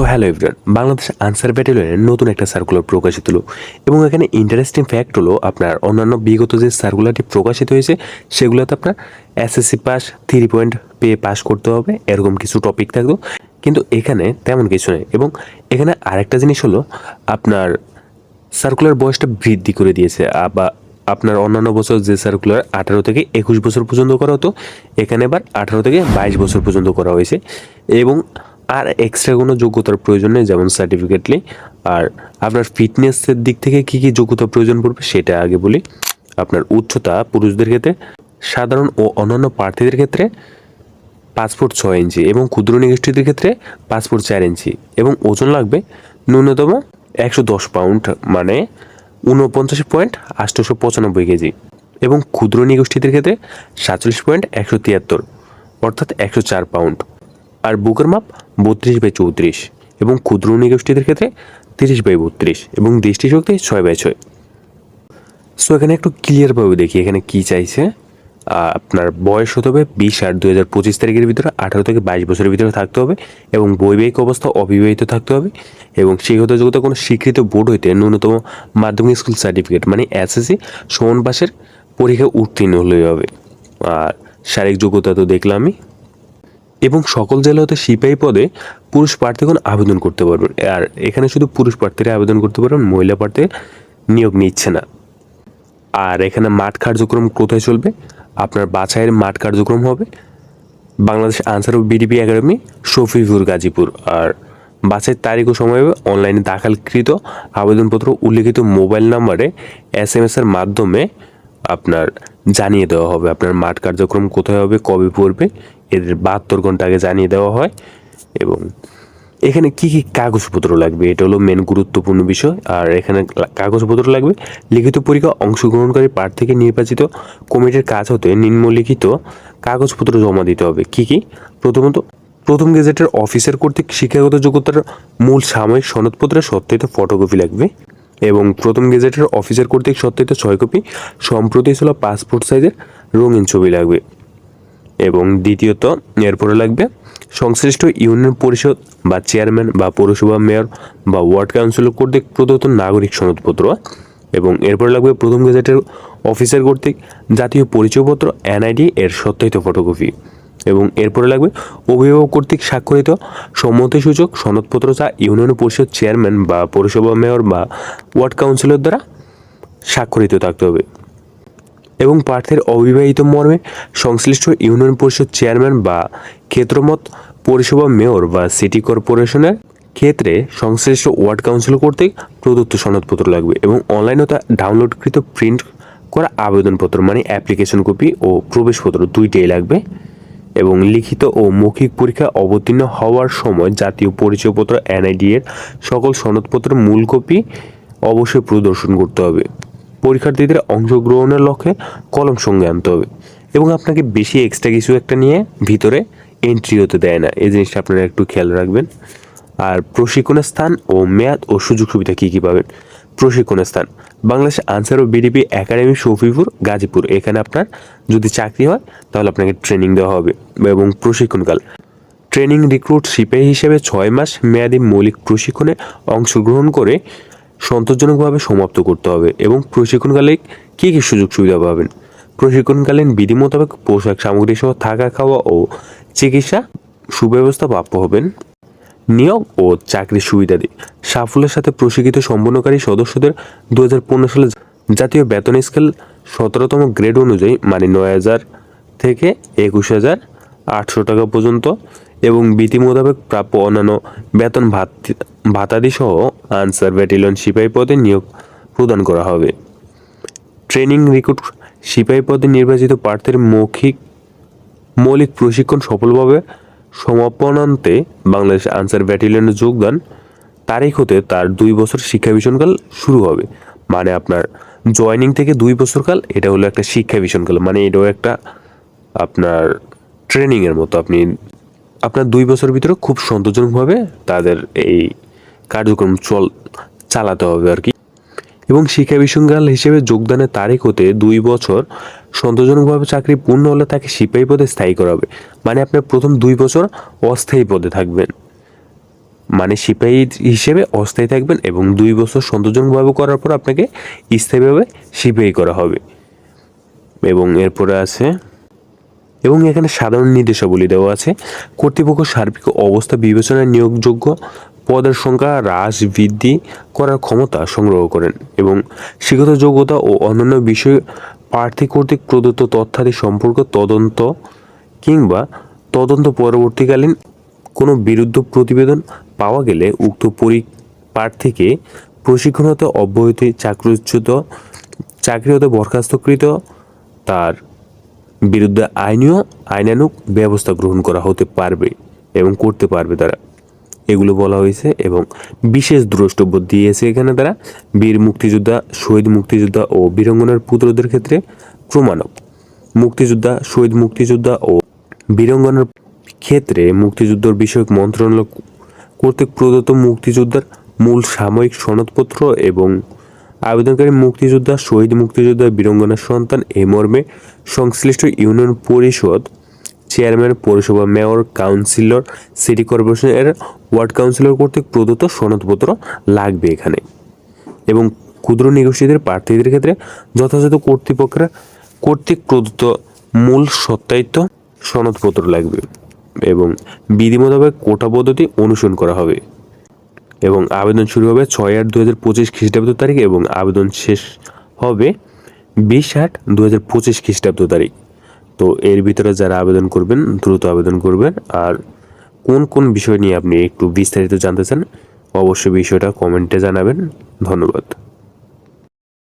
So hello everyone Bangladesh Ansar ব্যাটালিয়নের নতুন একটা circular প্রকাশিত হলো এবং এখানে ইন্টারেস্টিং ফ্যাক্ট হলো আপনার অন্যান্য বিগত যে সার্কুলারটি প্রকাশিত হয়েছে, সেগুলোতে আপনার এসএসসি পাস থ্রি পয়েন্ট পেয়ে পাস করতে হবে, এরকম কিছু টপিক থাকতো। কিন্তু এখানে তেমন কিছু নেই এবং এখানে আরেকটা জিনিস হলো, আপনার সার্কুলার বয়সটা বৃদ্ধি করে দিয়েছে। বা আপনার অন্যান্য বছর যে সার্কুলার আঠারো থেকে একুশ বছর পর্যন্ত করা হতো, এখানে এবার আঠারো থেকে বাইশ বছর পর্যন্ত করা হয়েছে। এবং আর এক্সট্রা কোনো যোগ্যতার প্রয়োজন নেই, যেমন সার্টিফিকেটলি আর আপনার ফিটনেসের দিক থেকে কী কী যোগ্যতা প্রয়োজন পড়বে সেটা আগে বলি। আপনার উচ্চতা পুরুষদের ক্ষেত্রে, সাধারণ ও অন্যান্য প্রার্থীদের ক্ষেত্রে পাসপোর্ট ছয় ইঞ্চি এবং ক্ষুদ্র নিগোষ্ঠীদের ক্ষেত্রে পাসপোর্ট চার ইঞ্চি এবং ওজন লাগবে ন্যূনতম একশো দশ পাউন্ড মানে ঊনপঞ্চাশ পয়েন্ট আটশোশো পঁচানব্বই কেজি এবং ক্ষুদ্র নিগোষ্ঠীদের ক্ষেত্রে সাতচল্লিশ পয়েন্ট একশো তিয়াত্তর, অর্থাৎ একশো চার পাউন্ড আর বুকের মাপ বত্রিশ বাই চৌত্রিশ এবং ক্ষুদ্র নিগোষ্ঠীদের ক্ষেত্রে তিরিশ বাই বত্রিশ এবং দৃষ্টিশক্তি ছয় বাই ছয়। সো এখানে একটু ক্লিয়ারভাবে দেখি এখানে কি চাইছে। আপনার বয়স হতে হবে বিশ আট দু হাজার পঁচিশ তারিখের ভিতরে, আঠারো থেকে বাইশ বছরের ভিতরে থাকতে হবে এবং বৈবাহিক অবস্থা অবিবাহিত থাকতে হবে এবং সেই হতে যোগ্যতা কোনো স্বীকৃত বোর্ড হইতে ন্যূনতম মাধ্যমিক স্কুল সার্টিফিকেট মানে এসএসসি সমান পাশের পরীক্ষায় উত্তীর্ণ হলেই হবে। আর শারীরিক যোগ্যতা তো দেখলামই। এবং সকল জেলা হতে সিপাহী পদে পুরুষ প্রার্থীগণ আবেদন করতে পারবেন। আর এখানে শুধু পুরুষ প্রার্থীরা আবেদন করতে পারবেন, মহিলা প্রার্থী নিয়োগ নিচ্ছে না। আর এখানে মাঠ কার্যক্রম কোথায় চলবে? আপনার বাছাইয়ের মাঠ কার্যক্রম হবে বাংলাদেশ আনসার ও বিডিপি একাডেমি শফিপুর গাজীপুর। আর বাছাইয়ের তারিখ ও সময় অনলাইনে দাখিলকৃত আবেদনপত্র, উল্লেখিত মোবাইল নাম্বারে এস এম এর মাধ্যমে আপনার জানিয়ে দেওয়া হবে আপনার মাঠ কার্যক্রম কোথায় হবে, কবে পড়বে এদের বাহাত্তর ঘণ্টা আগে জানিয়ে দেওয়া হয় এবং এখানে কি কি কাগজপত্র লাগবে? এটা হলো মেন গুরুত্বপূর্ণ বিষয়। আর এখানে কাগজপত্র লাগবে। লিখিত পরীক্ষা অংশগ্রহণকারী প্রার্থীকে নির্বাচিত কমিটির কাজ হতে নিম্নলিখিত কাগজপত্র জমা দিতে হবে। কি কি? প্রথমত, প্রথম গেজেটের অফিসার কর্তৃক শিক্ষাগত যোগ্যতার মূল সাময়িক সনদপত্রের সত্যায়িত ফটোকপি লাগবে এবং প্রথম গেজেটের অফিসার কর্তৃক সত্যায়িত ছয় কপি। সম্প্রতি ছিল পাসপোর্ট সাইজের রঙিন ছবি লাগবে। এবং দ্বিতীয়ত এরপরে লাগবে সংশ্লিষ্ট ইউনিয়ন পরিষদ বা চেয়ারম্যান বা পৌরসভা মেয়র বা ওয়ার্ড কাউন্সিলর কর্তৃক প্রদত্ত নাগরিক সনদপত্র এবং এরপরে লাগবে প্রথম গেজেটের অফিসার কর্তৃক জাতীয় পরিচয়পত্র, এনআইডি, এর সত্যায়িত ফটোকপি এবং এরপরে লাগবে অভিভাবক কর্তৃক স্বাক্ষরিত সম্মতিসূচক সনদপত্র যা ইউনিয়ন পরিষদ চেয়ারম্যান বা পৌরসভা মেয়র বা ওয়ার্ড কাউন্সিলর দ্বারা স্বাক্ষরিত থাকতে হবে। এবং প্রার্থীর অবিবাহিত মর্মে সংশ্লিষ্ট ইউনিয়ন পরিষদ চেয়ারম্যান বা ক্ষেত্রমত পরিষেবা মেয়র বা সিটি কর্পোরেশনের ক্ষেত্রে সংশ্লিষ্ট ওয়ার্ড কাউন্সিল কর্তৃক প্রদত্ত সনদপত্র লাগবে এবং অনলাইনে তা ডাউনলোডকৃত প্রিন্ট করা আবেদনপত্র মানে অ্যাপ্লিকেশন কপি ও প্রবেশপত্র দুইটাই লাগবে এবং লিখিত ও মৌখিক পরীক্ষা অবতীর্ণ হওয়ার সময় জাতীয় পরিচয়পত্র, এনআইডি এর সকল সনদপত্রের মূল কপি অবশ্যই প্রদর্শন করতে হবে। পরীক্ষার্থীদের অংশগ্রহণের লক্ষ্যে কলম সঙ্গে আনতে হবে এবং আপনাকে বেশি এক্সট্রা কিছু একটা নিয়ে ভিতরে এন্ট্রি হতে দেয় না। এই জিনিসটা আপনারা একটু খেয়াল রাখবেন। আর প্রশিক্ষণের স্থান ও মেয়াদ ও সুযোগ সুবিধা কী কী পাবেন? প্রশিক্ষণের স্থান। বাংলাদেশ আনসার ও বিডিপি একাডেমি শফিপুর, গাজীপুর। এখানে আপনার যদি চাকরি হয়, তাহলে আপনাকে ট্রেনিং দেওয়া হবে এবং প্রশিক্ষণকাল। ট্রেনিং রিক্রুট সিপাহী হিসেবে ছয় মাস মেয়াদী মৌলিক প্রশিক্ষণে অংশগ্রহণ করে সন্তোষজনকভাবে সমাপ্ত করতে হবে এবং প্রশিক্ষণকালে কী কী সুযোগ সুবিধা পাবেন? প্রশিক্ষণকালীন বিধি মোতাবেক পোশাক সামগ্রী সহ থাকা খাওয়া ও চিকিৎসা সুব্যবস্থা প্রাপ্য হবেন। নিয়োগ ও চাকরির সুবিধাদি। সাফল্যের সাথে প্রশিক্ষিত সম্পন্নকারী সদস্যদের দু হাজার পনেরো সালে জাতীয় বেতন স্কেল সতেরোতম গ্রেড অনুযায়ী মানে নয় হাজার থেকে একুশ হাজার আটশো টাকা পর্যন্ত এবং বিধি মোতাবেক প্রাপ্য অন্যান্য বেতন ভাত- ভাতাদি সহ আনসার ব্যাটালিয়ন সিপাহী পদে নিয়োগ প্রদান করা হবে। ট্রেনিং রিক্রুট সিপাহী পদে নির্বাচিত প্রার্থীর মৌখিক মৌলিক প্রশিক্ষণ সফলভাবে সমাপনান্তে বাংলাদেশ আনসার ব্যাটালিয়নে যোগদান তারিখ হতে তার দুই বছর শিক্ষা ভীষণকাল শুরু হবে। মানে আপনার জয়নিং থেকে দুই বছরকাল, এটা হলো একটা শিক্ষা ভীষণকাল মানে এটাও একটা আপনার ট্রেনিংয়ের মতো আপনি আপনার দুই বছর ভিতরে খুব সন্তোষজনকভাবে তাদের এই কার্যক্রম চল, চালাতে হবে আর কি। এবং শিক্ষা বিশৃঙ্খল হিসেবে যোগদানের তারিখ হতে দুই বছর সন্তোষজনকভাবে চাকরি পূর্ণ হলে তাকে সিপাহী পদে স্থায়ী করা হবে। মানে আপনার প্রথম দুই বছর অস্থায়ী পদে থাকবেন। মানে সিপাহী হিসেবে অস্থায়ী থাকবেন এবং দুই বছর সন্তোষজনকভাবে করার পর আপনাকে স্থায়ীভাবে সিপাহী করা হবে। এবং এরপরে আছে এবং এখানে সাধারণ নির্দেশাবলী দেওয়া আছে। কর্তৃপক্ষ সার্বিক অবস্থা বিবেচনায় নিয়োগযোগ্য পদের সংখ্যা হ্রাস বৃদ্ধি করার ক্ষমতা সংগ্রহ করেন এবং শিক্ষত যোগ্যতা ও অন্যান্য বিষয়ে প্রার্থী কর্তৃক প্রদত্ত তথ্যাদি সম্পর্ক তদন্ত কিংবা তদন্ত পরবর্তীকালীন কোনো বিরুদ্ধ প্রতিবেদন পাওয়া গেলে উক্ত পরি প্রার্থীকে প্রশিক্ষণ হতে অব্যাহতি চাকরিচ্যুত চাকরি হতে বরখাস্তকৃত তার বিরুদ্ধে আইনীয় আইনানুক ব্যবস্থা গ্রহণ করা হতে পারবে এবং করতে পারবে তারা। এগুলো বলা হয়েছে এবং বিশেষ দ্রষ্টব্য দিয়েছে এখানে তারা, বীর মুক্তিযোদ্ধা, শহীদ মুক্তিযোদ্ধা ও বীরঙ্গনার পুত্রদের ক্ষেত্রে প্রমাণক। মুক্তিযোদ্ধা, শহীদ মুক্তিযোদ্ধা ও বীরঙ্গনার ক্ষেত্রে মুক্তিযুদ্ধর বিষয়ক মন্ত্রণালয় কর্তৃক প্রদত্ত মুক্তিযোদ্ধার মূল সাময়িক সনদপত্র এবং আবেদনকারী মুক্তিযোদ্ধা, শহীদ মুক্তিযোদ্ধা, বীরঙ্গনার সন্তান এই মর্মে সংশ্লিষ্ট union Parishad chairman, Pourashava mayor, councillor, city কর্পোরেশনের ওয়ার্ড কাউন্সিলর কর্তৃক প্রদত্ত সনদপত্র লাগবে এখানে। এবং ক্ষুদ্র নিগোষ্ঠীদের প্রার্থীদের ক্ষেত্রে যথাযথ কর্তৃপক্ষের কর্তৃক প্রদত্ত মূল সত্যায়িত সনদপত্র লাগবে এবং বিধি মোতাবেক কোটা পদ্ধতি অনুসরণ করা হবে। এবং আবেদন শুরু হবে ছয় আট দু হাজার পঁচিশ খ্রিস্টাব্দ তারিখ এবং আবেদন শেষ হবে বিশ আট দু হাজার পঁচিশ খ্রিস্টাব্দ তারিখ। তো এর ভিতরে যারা আবেদন করবেন, দ্রুত আবেদন করবেন। আর কোন কোন বিষয় নিয়ে আপনি একটু বিস্তারিত জানতে চান, অবশ্যই বিষয়টা কমেন্টে জানাবেন। ধন্যবাদ।